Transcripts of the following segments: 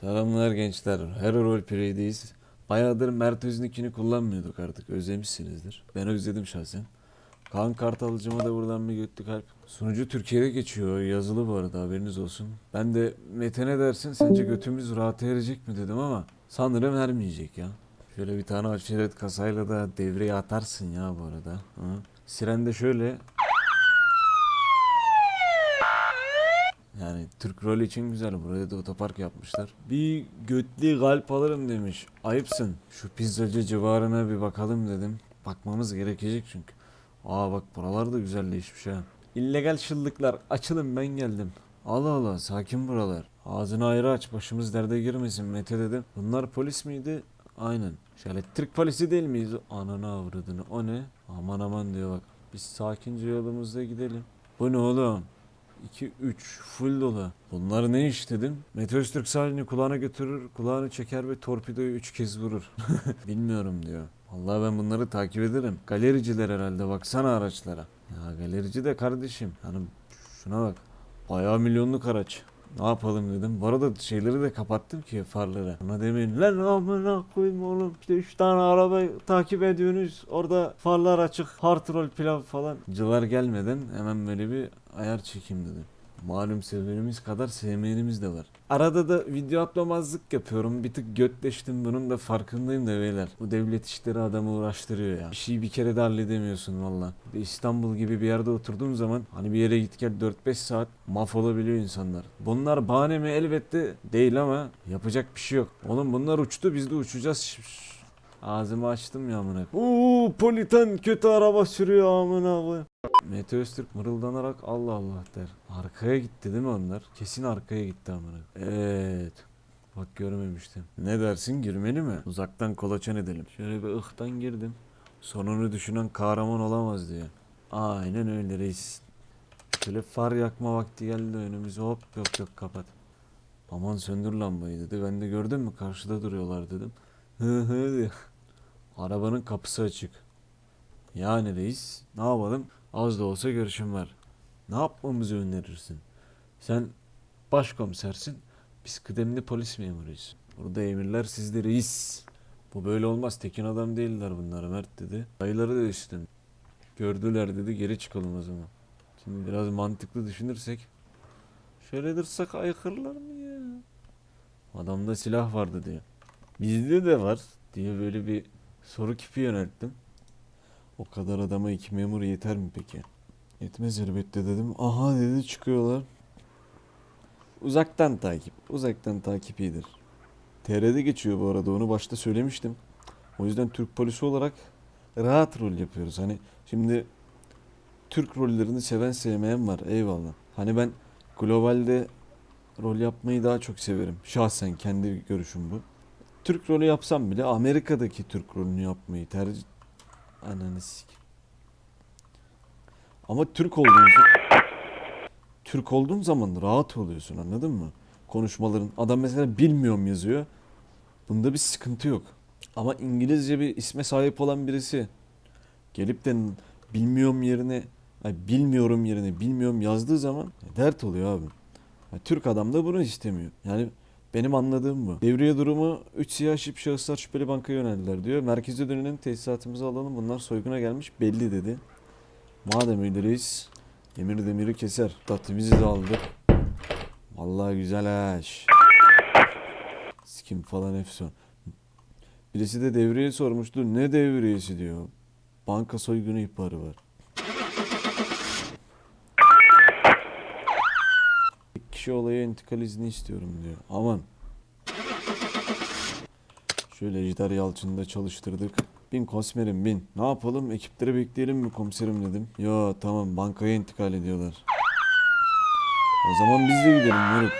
Selamlar gençler. Her Roleplay'deyiz. Bayağıdır Mert Öznick'ini kullanmıyorduk artık. Özlemişsinizdir. Ben özledim şahsen. Kaan Kartalcıma da buradan bir götlü kalp. Sunucu Türkiye'de geçiyor. Yazılı bu arada haberiniz olsun. Ben de Mete ne dersin? Sence götümüz rahata erecek mi dedim ama sanırım ermeyecek ya. Şöyle bir tane aşiret kasayla da devreye atarsın ya bu arada. Hı? Siren de şöyle Yani Türk rol için güzel. Buraya da otopark yapmışlar. Bir götlü kalp alırım demiş. Ayıpsın. Şu pizzacı civarına bir bakalım dedim. Bakmamız gerekecek çünkü. Aa bak buralar da güzelleşmiş ha. İllegal şıllıklar açılın ben geldim. Allah Allah sakin buralar. Ağzını ayrı aç başımız derde girmesin Mete dedim. Bunlar polis miydi? Aynen. Şöyle Türk polisi değil miyiz? Ananı avradını. O ne? Aman aman diyor bak. Biz sakince yolumuzda gidelim. Bu ne oğlum? 2 3 full dolu. Bunlar ne iş dedim. Mete Öztürk sahilini kulağına götürür, kulağını çeker ve torpidoyu 3 kez vurur. Bilmiyorum diyor. Vallahi ben bunları takip ederim. Galericiler herhalde baksana araçlara. Ya galerici de kardeşim. Hani şuna bak. Bayağı milyonluk araç. Ne yapalım dedim. Bu arada şeyleri de kapattım ki farları. Ona demeyin lan amına koyayım oğlum. İşte 3 tane araba takip ediyorsunuz. Orada farlar açık. Hard roll pilav falan. Cılar gelmeden hemen böyle bir ayar çekeyim dedim. Malum sevenimiz kadar sevmeyenimiz de var. Arada da video atlamazlık yapıyorum. Bir tık götleştim bunun da farkındayım da beyler. Bu devlet işleri adamı uğraştırıyor ya. Bir şeyi bir kere de halledemiyorsun valla. İstanbul gibi bir yerde oturduğum zaman hani bir yere git gel 4-5 saat mahvolabiliyor insanlar. Bunlar bahane mi elbette değil ama yapacak bir şey yok. Oğlum bunlar uçtu biz de uçacağız. Ağzımı açtım ya amına. Uuu politan kötü araba sürüyor amına. Mete Öztürk mırıldanarak Allah Allah der. Arkaya gitti değil mi onlar? Kesin arkaya gitti amına. Evet. Bak görmemiştim. Ne dersin girmeli mi? Uzaktan kolaçan edelim. Şöyle bir ıhtan girdim. Sonunu düşünen kahraman olamaz diye. Aynen öyle reis. Şöyle far yakma vakti geldi önümüze hop yok yok kapat. Aman söndür lambayı dedi. Ben de gördün mü karşıda duruyorlar dedim. Hı hı diyor. Arabanın kapısı açık. Yani reis ne yapalım? Az da olsa görüşüm var. Ne yapmamızı önerirsin? Sen başkomisersin. Biz kıdemli polis memuruyuz. Burada emirler sizde reis. Bu böyle olmaz. Tekin adam değiller bunlar Mert dedi. Dayıları da üstün. Gördüler dedi geri çıkalım o zaman. Şimdi biraz mantıklı düşünürsek. Şöyle dursak aykırılar mı ya? Adamda silah vardı diyor. Bizde de var diye böyle bir soru kipi yönelttim. O kadar adama iki memur yeter mi peki? Yetmez elbette dedim. Aha dedi çıkıyorlar. Uzaktan takip. Uzaktan takip iyidir. TR'de geçiyor bu arada onu başta söylemiştim. O yüzden Türk polisi olarak rahat rol yapıyoruz. Hani şimdi Türk rollerini seven sevmeyen var eyvallah. Hani ben globalde rol yapmayı daha çok severim. Şahsen kendi görüşüm bu. Türk rolü yapsam bile Amerika'daki Türk rolünü yapmayı tercih... Ananı. Ama Türk olduğun Türk olduğun zaman rahat oluyorsun anladın mı? Konuşmaların adam mesela bilmiyorum yazıyor. Bunda bir sıkıntı yok. Ama İngilizce bir isme sahip olan birisi gelip de bilmiyorum yerine ay bilmiyorum yerine bilmiyorum yazdığı zaman dert oluyor abi. Ya Türk adam da bunu istemiyor. Yani benim anladığım bu. Devriye durumu 3 siyah şıp şahıslar şüpheli bankaya yöneldiler diyor. Merkeze dönelim tesisatımızı alalım bunlar soyguna gelmiş belli dedi. Madem öyle reis emir demiri keser. Tatimizi de aldık. Vallahi güzel aş. Skim falan efson. Birisi de devriye sormuştu. Ne devriyesi diyor. Banka soygunu ihbarı var. Bir kişi olaya intikal izni istiyorum diyor. Aman. Şöyle Ejder Yalçın'ı da çalıştırdık. Bin kosmerim bin. Ne yapalım ekipleri bekleyelim mi komiserim dedim. Yo tamam bankaya intikal ediyorlar. O zaman biz de gidelim moruk.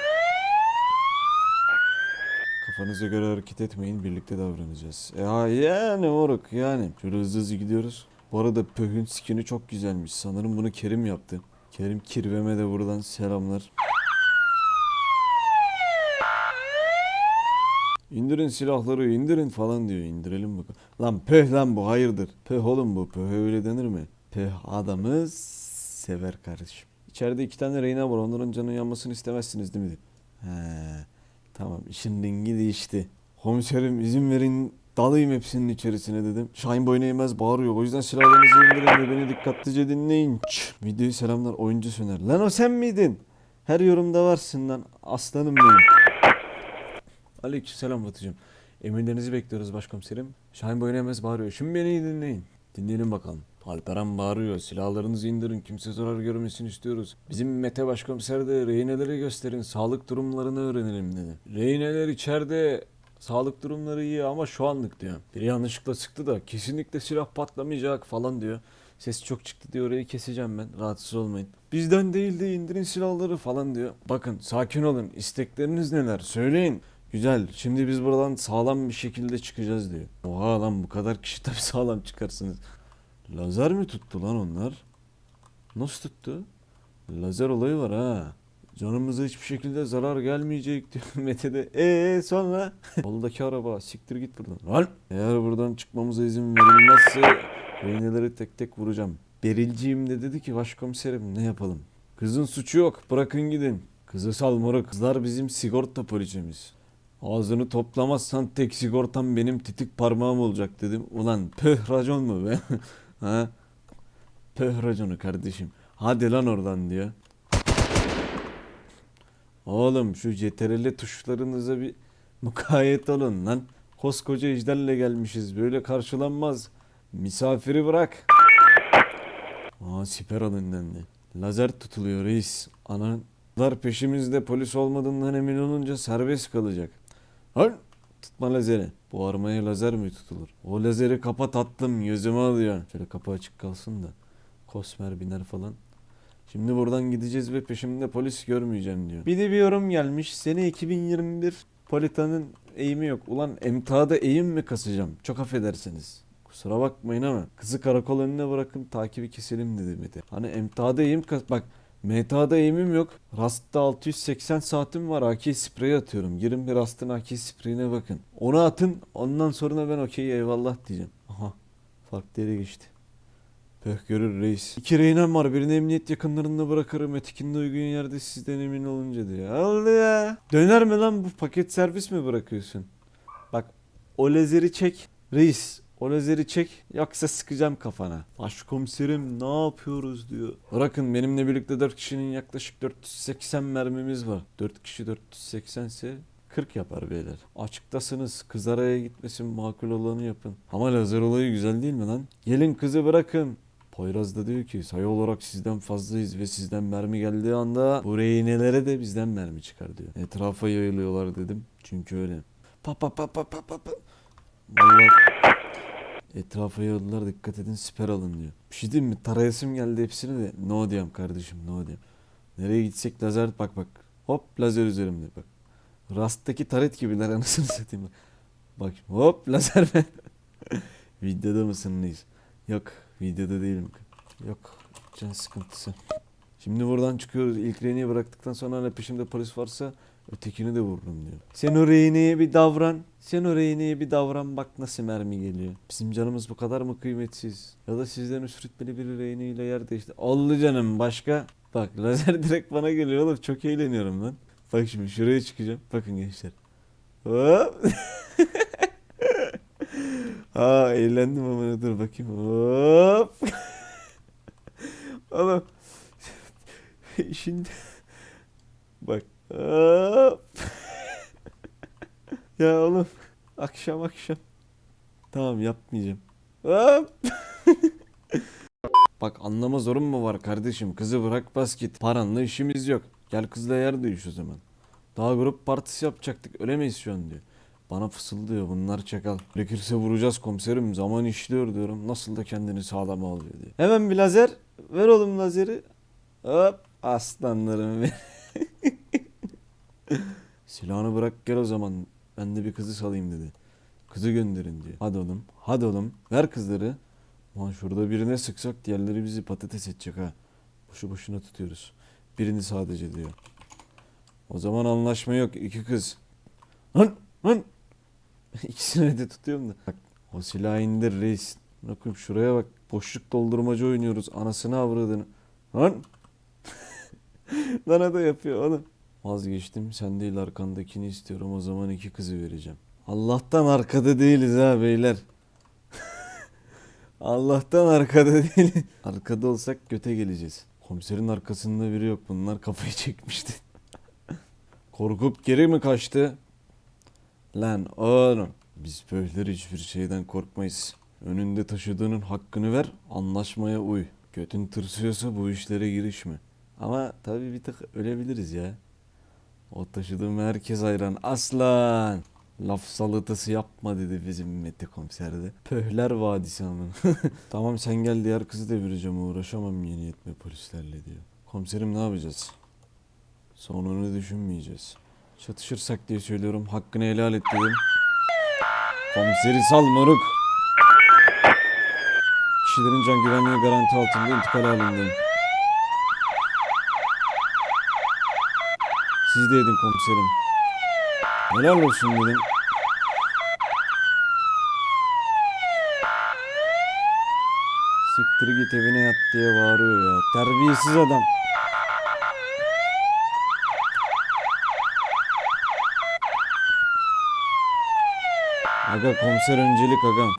Kafanıza göre hareket etmeyin birlikte davranacağız. E ha yani moruk yani. Şöyle hızlı hızlı gidiyoruz. Bu arada Pöh'ün skini çok güzelmiş. Sanırım bunu Kerim yaptı. Kerim Kirvem'e de buradan selamlar. İndirin silahları indirin falan diyor. İndirelim bakalım. Lan pöh lan bu hayırdır. Pöh oğlum bu. Pöh öyle denir mi? Pöh adamı sever kardeşim. İçeride iki tane reyna var. Onların canının yanmasını istemezsiniz değil mi? He. Tamam işin rengi değişti. Komiserim izin verin dalayım hepsinin içerisine dedim. Şahin boyuna eğmez bağırıyor. O yüzden silahlarınızı indirin ve beni dikkatlice dinleyin. Videoyu selamlar oyuncu Söner. Lan o sen miydin? Her yorumda varsın lan. Aslanım benim. Aleykümselam Batıcığım. Emirlerinizi bekliyoruz başkomiserim. Şahin boyuna eğmez bağırıyor. Şimdi beni iyi dinleyin. Dinleyelim bakalım. Alperen bağırıyor. Silahlarınızı indirin. Kimse zarar görmesin istiyoruz. Bizim Mete başkomiser de rehineleri gösterin. Sağlık durumlarını öğrenelim dedi. Rehineler içeride sağlık durumları iyi ama şu anlık diyor. Biri yanlışlıkla sıktı da kesinlikle silah patlamayacak falan diyor. Ses çok çıktı diyor orayı keseceğim ben rahatsız olmayın. Bizden değil de indirin silahları falan diyor. Bakın sakin olun istekleriniz neler söyleyin. Güzel şimdi biz buradan sağlam bir şekilde çıkacağız diyor. Oha lan bu kadar kişi tabii sağlam çıkarsınız. Lazer mi tuttu lan onlar? Nasıl tuttu? Lazer olayı var ha. Canımıza hiçbir şekilde zarar gelmeyecek diyor Mete de. Eee sonra? Yoldaki araba siktir git buradan. Lan! Eğer buradan çıkmamıza izin verilmezse reyneleri tek tek vuracağım. Berilciğim de dedi ki başkomiserim ne yapalım? Kızın suçu yok bırakın gidin. Kızı sal moruk. Kızlar bizim sigorta polisimiz. Ağzını toplamazsan tek sigortam benim titik parmağım olacak dedim. Ulan pöh racon mu be? ha? Pöh raconu kardeşim. Hadi lan oradan diyor. Oğlum şu CTRL tuşlarınıza bir mukayyet olun lan. Koskoca ejderle gelmişiz. Böyle karşılanmaz. Misafiri bırak. Aa siper alın dendi. Lazer tutuluyor reis. Ananlar peşimizde polis olmadığından emin olunca serbest kalacak. Lan tutma lazeri. Bu armaya lazer mi tutulur? O lazeri kapat attım gözüme alıyor. Şöyle kapı açık kalsın da. Kosmer biner falan. Şimdi buradan gideceğiz ve peşimde polis görmeyeceğim diyor. Bir de bir yorum gelmiş. Sene 2021 Polita'nın eğimi yok. Ulan emtihada eğim mi kasacağım? Çok affedersiniz. Kusura bakmayın ama kızı karakol önüne bırakın takibi keselim dedi Mete. Hani emtihada eğim kas... Bak MTA'da eğimim yok. Rast'ta 680 saatim var. AK sprey atıyorum. Girin bir Rast'ın AK spreyine bakın. Onu atın. Ondan sonra ben okey eyvallah diyeceğim. Aha. Farklı yere geçti. Pöh görür reis. İki reynem var. Birini emniyet yakınlarında bırakırım. Ötekini de uygun yerde sizden emin olunca diyor. Aldı ya. Döner mi lan bu paket servis mi bırakıyorsun? Bak o lazeri çek. Reis o lazeri çek yoksa sıkacağım kafana. Başkomiserim ne yapıyoruz diyor. Bırakın benimle birlikte 4 kişinin yaklaşık 480 mermimiz var. 4 kişi 480 ise 40 yapar beyler. Açıktasınız. Kız araya gitmesin makul olanı yapın. Ama lazer olayı güzel değil mi lan? Gelin kızı bırakın. Poyraz da diyor ki sayı olarak sizden fazlayız ve sizden mermi geldiği anda bu rehinelere de bizden mermi çıkar diyor. Etrafa yayılıyorlar dedim. Çünkü öyle. Pa pa pa pa pa pa pa. Vallahi etrafa yayıldılar dikkat edin siper alın diyor. Bir şey diyeyim mi? Tarayasım geldi hepsini de. No diyorum kardeşim no diyorum. Nereye gitsek lazer bak bak. Hop lazer üzerimde bak. Rast'taki taret gibiler anasını satayım. Bak hop lazer ben. Videoda mısın neyiz? Yok videoda değilim. Yok can sıkıntısı. Şimdi buradan çıkıyoruz. İlk rehineyi bıraktıktan sonra hani peşimde polis varsa ötekini de vururum diyor. Sen o rehineye bir davran. Sen o rehineye bir davran bak nasıl mermi geliyor. Bizim canımız bu kadar mı kıymetsiz? Ya da sizden üstürtmeli bir rehineyle yer değişti. Oldu canım başka. Bak lazer direkt bana geliyor oğlum çok eğleniyorum lan. Bak şimdi şuraya çıkacağım. Bakın gençler. Hop. Aa eğlendim ama dur bakayım. Hop. Oğlum. Şimdi bak. Ya oğlum akşam akşam. Tamam yapmayacağım. Bak anlama zorun mu var kardeşim? Kızı bırak bas git. Paranla işimiz yok. Gel kızla yer değiş o zaman. Daha grup partisi yapacaktık. Öyle miyiz şu an diyor. Bana fısıldıyor bunlar çakal. Gerekirse vuracağız komiserim. Zaman işliyor diyorum. Nasıl da kendini sağlama alıyor diye. Hemen bir lazer. Ver oğlum lazeri. Hop. Aslanlarım benim. Silahını bırak gel o zaman. Ben de bir kızı salayım dedi. Kızı gönderin diyor. Hadi oğlum. Hadi oğlum. Ver kızları. Lan şurada birine sıksak diğerleri bizi patates edecek ha. Boşu boşuna tutuyoruz. Birini sadece diyor. O zaman anlaşma yok. iki kız. Lan lan. İkisini de tutuyorum da. Bak o silahı indir reis. Bakın şuraya bak. Boşluk doldurmacı oynuyoruz. Anasını avradını. Lan. Bana da yapıyor oğlum. Vazgeçtim. Sen değil arkandakini istiyorum. O zaman iki kızı vereceğim. Allah'tan arkada değiliz ha beyler. Allah'tan arkada değil. Arkada olsak göte geleceğiz. Komiserin arkasında biri yok. Bunlar kafayı çekmişti. Korkup geri mi kaçtı? Lan oğlum. Biz böyle hiçbir şeyden korkmayız. Önünde taşıdığının hakkını ver, anlaşmaya uy. Götün tırsıyorsa bu işlere girişme. Ama tabii bir tık ölebiliriz ya. O taşıdığım herkes hayran. Aslan! Laf salatası yapma dedi bizim Mete komiserde. Pöhler vadisi ama. tamam sen gel diğer kızı devireceğim uğraşamam yeni yetme polislerle diyor. Komiserim ne yapacağız? Sonunu düşünmeyeceğiz. Çatışırsak diye söylüyorum hakkını helal et dedim. Komiseri sal moruk. Kişilerin can güvenliği garanti altında intikal halindeyim. Siz de komiserim. Helal olsun dedim. Siktir git evine yat diye bağırıyor ya. Terbiyesiz adam. Aga komiser öncelik agam.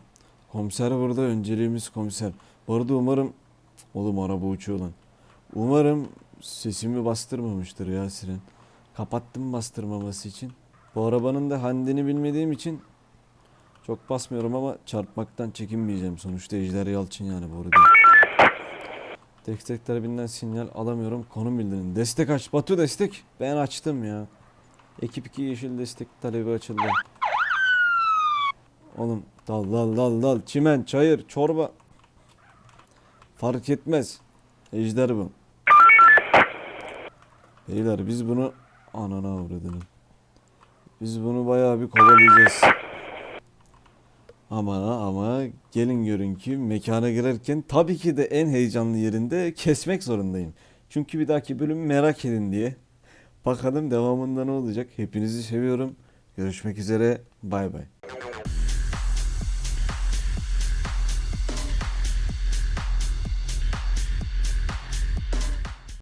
Komiser burada önceliğimiz komiser. Bu arada umarım... Oğlum araba uçuyor lan. Umarım sesimi bastırmamıştır ya siren. Kapattım bastırmaması için. Bu arabanın da handini bilmediğim için çok basmıyorum ama çarpmaktan çekinmeyeceğim. Sonuçta Ejder Yalçın yani bu arada. Destek talebinden sinyal alamıyorum. Konum bildirin. Destek aç. Batu destek. Ben açtım ya. Ekip 2 yeşil destek talebi açıldı. Oğlum dal dal dal dal. Çimen, çayır, çorba. Fark etmez. Ejder bu. Beyler biz bunu anana avradını. Biz bunu bayağı bir kovalayacağız. Ama ama gelin görün ki mekana girerken tabii ki de en heyecanlı yerinde kesmek zorundayım. Çünkü bir dahaki bölüm merak edin diye. Bakalım devamında ne olacak. Hepinizi seviyorum. Görüşmek üzere. Bay bay.